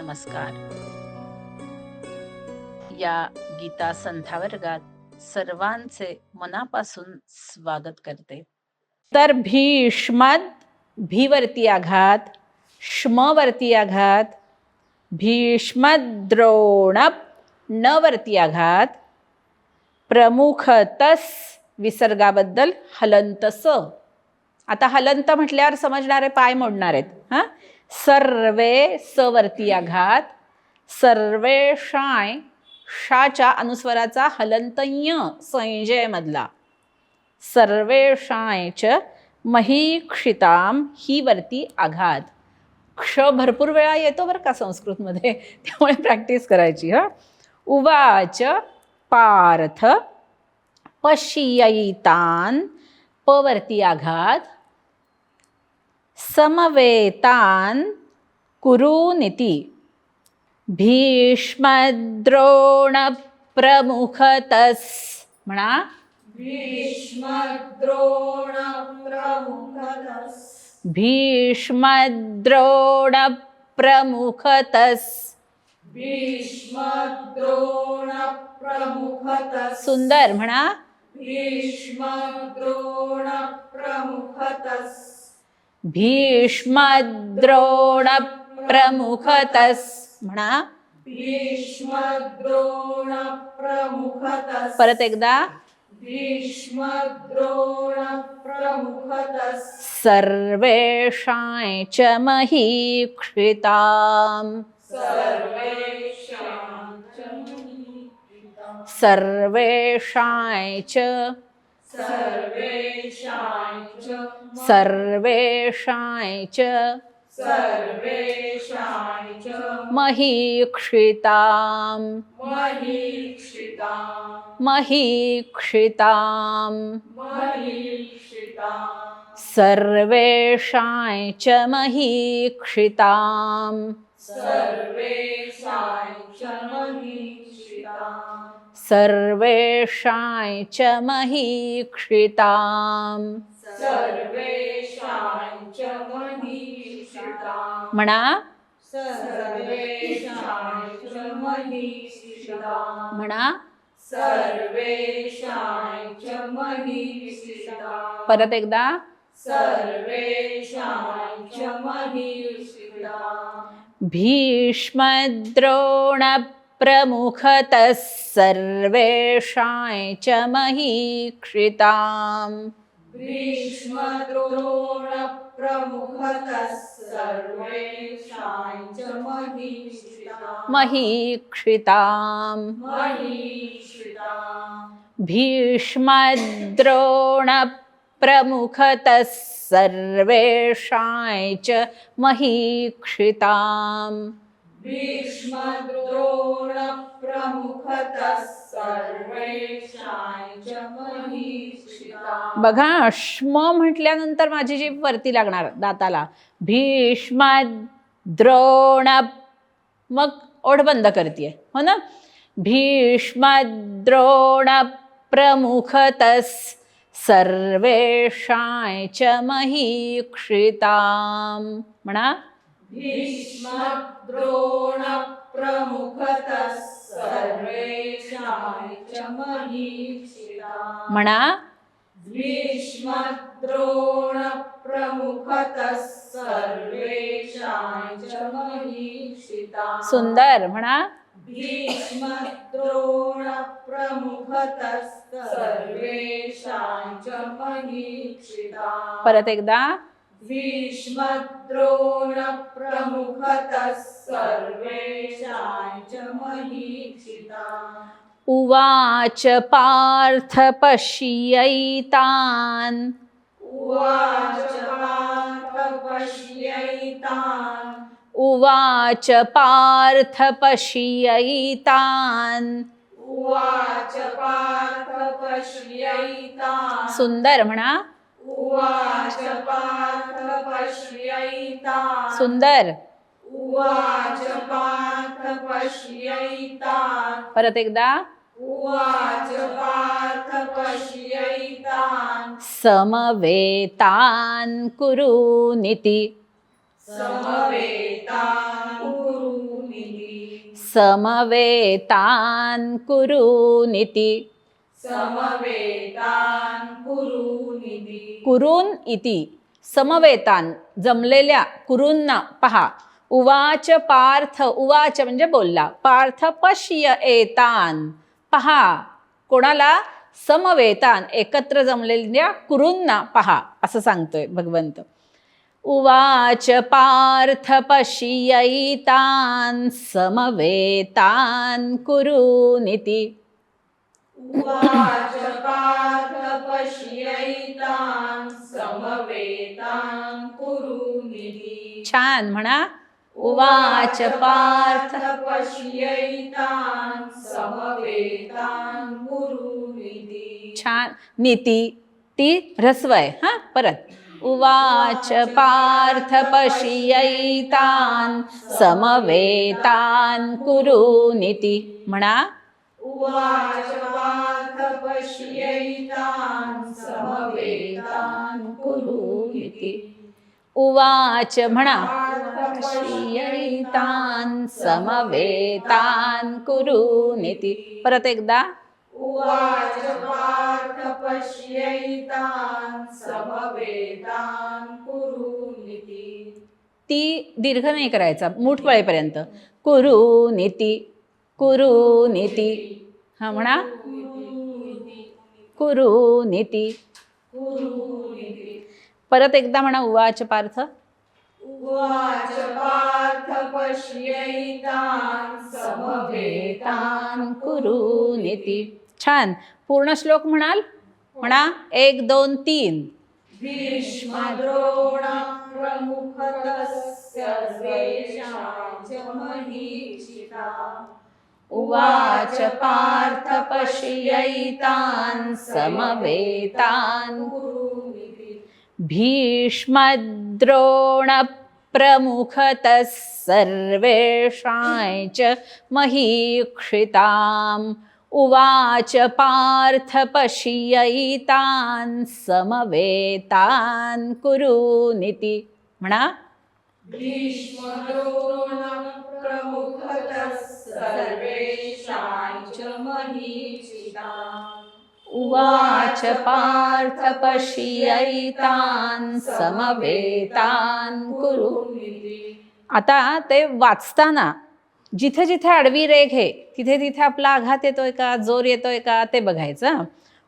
नमस्कार. या गीता संथा वर्गात सर्वांचे मनापासून स्वागत करते. तर भीष्मद भीवरती आघात श्मवरती आघात भीष्मद्रोणप नवरती आघात प्रमुखतस विसर्गाबद्दल हलंतस. आता हलंत म्हटल्यावर समजणारे पाय मोडणार आहेत हां? सर्वे सवरती आघात सर्वे शाय शाच्या अनुस्वराचा हलंतय संजयमधला. सर्वे च महीक्षिताम ही वरती आघात. क्ष भरपूर वेळा येतो बरं का संस्कृतमध्ये त्यामुळे प्रॅक्टिस करायची हं. उवाच पार्थ पश्ययितान पवरती आघात समवेतान कुरुनिती। भीष्मद्रोण प्रमुखतस म्हणा भीष्मद्रोण प्रमुखतस् भीष्मद्रोण प्रमुखतस भीष्मद्रोण प्रमुखतस् सुंदर म्हणा भीष्मद्रोण प्रमुखतस् भीष्मद्रोण प्रमुखतस म्हणा भीष्मद्रोण प्रमुखतस् परत एकदा भीष्मद्रोण प्रमुखतस् सर्वेषां च महीक्षिताम्। सर्वेषां च सर्वेषां च महीक्षिताम्। महीक्षितां महीक्षिताम्। महीक्षितां सर्वेषां च महीक्षिताम्। सर्वेषां च महीक्षितां सर्वेषां च महीक्षिताम्। म्हणा म्हणा परत एकदा। भीष्मद्रोण प्रमुखतः सर्वेषां च महीक्षितां महीक्षिताम्। महीक्षितां भीष्मद्रोणप्रमुखतः सर्वेषां च महीक्षिताम्। बघा श्म म्हटल्यानंतर माझी जी वरती लागणार दाताला भीष्म द्रोण मग ओढ बंद करते हो ना? भीष्म द्रोण प्रमुखतस सर्वेशाय च महीक्षिताम्. म्हणा भीष्मद्रोण प्रमुखतः सर्वेषां च महीक्षितां म्हणा भीष्मद्रोण प्रमुखतः सर्वेषां सुंदर म्हणा भीष्मद्रोण प्रमुखतः सर्वेषां च महीक्षितां परत एकदा। भीष्मद्रोण प्रमुखतः सर्वेषां च महीक्षितां उवाच पार्थ पश्यैतान् उवाच पार्थ पश्यैतान् उवाच पार्थ पश्यैतान् उवाच पार्थ पश्यैतान् सुंदर म्हणा उवाच पार्थ पश्यैतान् सुंदर। उवाच पार्थ पश्यैतान् परत एकदा। उवाच पार्थ पश्यैतान् समवेतान् कुरुनिति समवेतान् कुरुनि समवेतान् कुरूनिति समवेतान् कुरूनिति कुरून इति. समवेतान. जमलेल्या कुरूंना पहा. उवाच पार्थ उवाच म्हणजे बोलला. पार्थ पश्य एतान. पहा. कोणाला? समवेतान. एकत्र जमलेल्या कुरूंना पहा. असं सांगतोय भगवंत. उवाच पार्थ पश्यैतान् समवेतान कुरूनिति उवाच पार्थ कुरूनिति छान म्हणा. उवाच पार्थ समवेतान् कुरूनिति छान. नीती ती ह्रस्व आहे हा परत. उवाच पार्थ पश्यैतान् समवेतान् कुरूनिति म्हणा. उवाच पार्थ पश्यैतान् समवेतान् कुरूनिति उवाच म्हणा। पार्थ पश्यैतान् समवेतान् कुरूनिति परत एकदा। उवाच पार्थ पश्यैतान् समवेतान् कुरूनिति ती दीर्घ नाही करायचा मूठ पळेपर्यंत। कुरूनिति कुरूनिति हा म्हणा. कुरूनिति परत एकदा म्हणा उवाच पार्थ. उवाच पार्थ पश्यैतान् समवेतान् वेतान कुरूनिति छान. पूर्ण श्लोक म्हणाल? म्हणा एक दोन तीन. भीष्मद्रोण उवाच पार्थ पश्यैतान् समवेतान्। भीष्मद्रोणप्रमुखतः सर्वेषां च महीक्षिताम्। उवाच पार्थ पश्यैतान् समवेतान् कुरूनिति। म्हणा भीष्मद्रोण उवाच पार्थ पश्यैतान् समवेतान् कुरु। आता ते वाचताना जिथे जिथे आडवी रेघ आहे तिथे तिथे आपला आघात येतोय का जोर येतोय का ते बघायचं.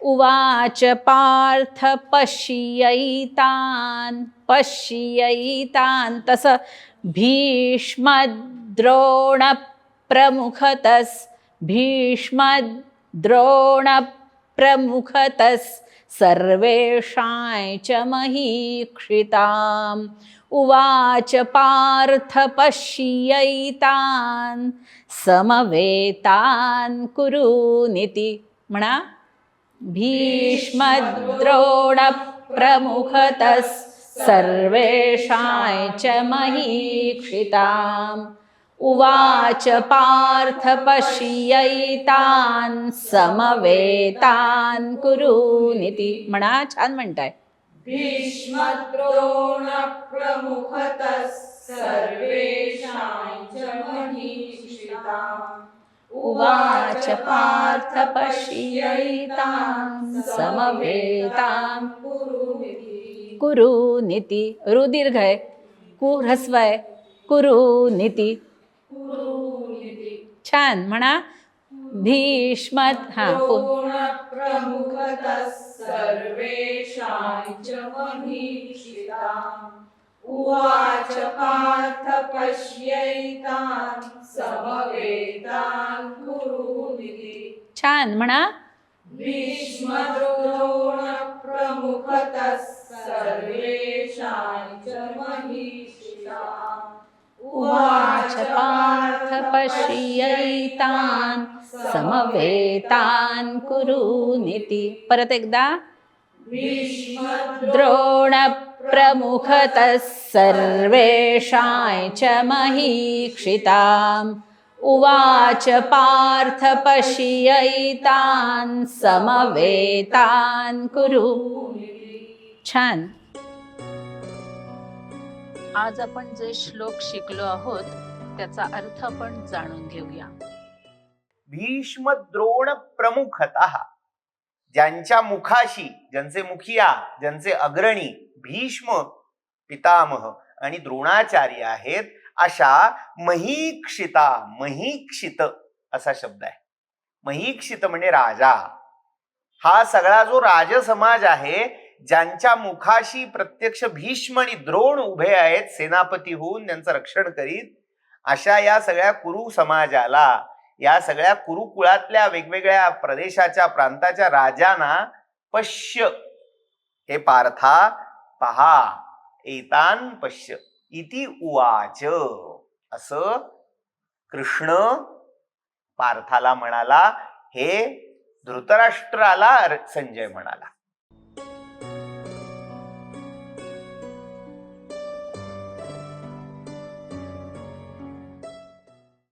उवाच पार्थ पश्यैतान् पश्यैतान् तसं भीष्मद्रोणप्रमुखतस् भीष्मद्रोणप्रमुखतस्। सर्वेषां च महीक्षिताम्। उवाच पार्थ पश्यैतान् समवेतान् कुरूनिति। म्हणा भीष्मद्रोणप्रमुखतः सर्वेषां च महीक्षिताम्। उवाच पार्थ पश्यैतान् समवेतान् कुरूनिति म्हणा छान म्हणताय. भीष्मद्रोण सर्वेषां च उवाच पार्थ पश्यैतान् समवेतान् कुरूनिति रुदीर्घ आहे. कु ह्रस्व आहे. कुरूनिति छान. म्हणा. भीष्मत हा उवाच पार्थ पश्यैतान् समवेतान् कुरूनिति छान. म्हणा. भीष्मद्रोण प्रमुखतः सर्वेषां च महीक्षिता उवाच पार्थ पश्यैतान् समवेतान् कुरूनिति परत एकदा। द्रोणप्रमुखतः सर्वेषां च महीक्षिताम्। उवाच पार्थ पश्यैतान् समवेतान् कुरु छान। आज आपण जे श्लोक शिकलो आहोत त्याचा अर्थ आपण जाणून घेऊया. भीष्म द्रोण प्रमुखत ज्यांच्या मुखाशी ज्यांचे मुखिया ज्यांचे अग्रणी भीष्म पितामह आणि द्रोणाचार्य आहेत अशा महीक्षिता महीक्षित असा शब्द आहे. महीक्षित म्हणजे राजा. हा सगळा जो राजसमाज आहे ज्यांच्या मुखाशी प्रत्यक्ष भीष्म आणि द्रोण उभे आहेत सेनापती होऊन त्यांचं रक्षण करीत अशा या सगळ्या कुरु समाजाला या सगळ्या कुरुकुळातल्या वेगवेगळ्या प्रदेशाच्या प्रांताच्या राजांना पश्य. हे पार्था पहा एतान पश्य. इति उवाच. असं कृष्ण पार्थाला म्हणाला हे धृतराष्ट्राला संजय म्हणाला.